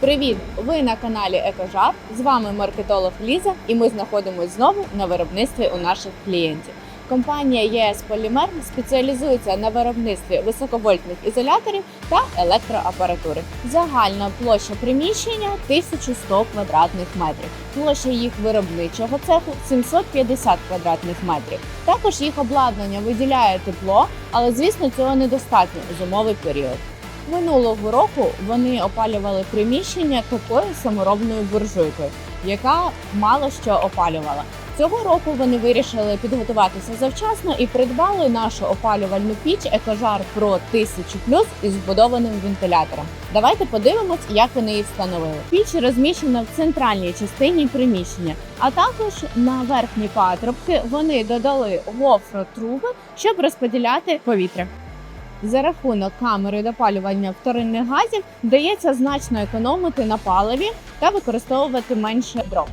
Привіт! Ви на каналі Екожар. З вами маркетолог Ліза, і ми знаходимося знову на виробництві у наших клієнтів. Компанія ЄС Полімер спеціалізується на виробництві високовольтних ізоляторів та електроапаратури. Загальна площа приміщення 1100 квадратних метрів. Площа їх виробничого цеху 750 квадратних метрів. Також їх обладнання виділяє тепло, але звісно цього недостатньо зимовий період. Минулого року вони опалювали приміщення такою саморобною буржуйкою, яка мало що опалювала. Цього року вони вирішили підготуватися завчасно і придбали нашу опалювальну піч Екожар Pro 1000 із вбудованим вентилятором. Давайте подивимось, як вони її встановили. Піч розміщена в центральній частині приміщення, а також на верхні патрубки вони додали гофротруби, щоб розподіляти повітря. За рахунок камери допалювання вторинних газів вдається значно економити на паливі та використовувати менше дров.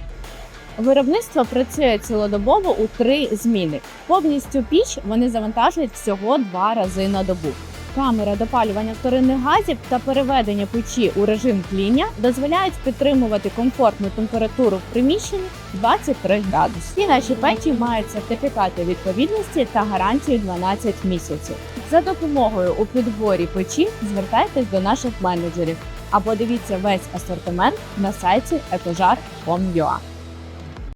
Виробництво працює цілодобово у три зміни. Повністю піч вони завантажують всього два рази на добу. Камера допалювання вторинних газів та переведення печі у режим тління дозволяють підтримувати комфортну температуру в приміщенні 23 градуси. І наші печі мають сертифікати відповідності та гарантію 12 місяців. За допомогою у підборі печі звертайтесь до наших менеджерів або дивіться весь асортимент на сайті ecojar.com.ua.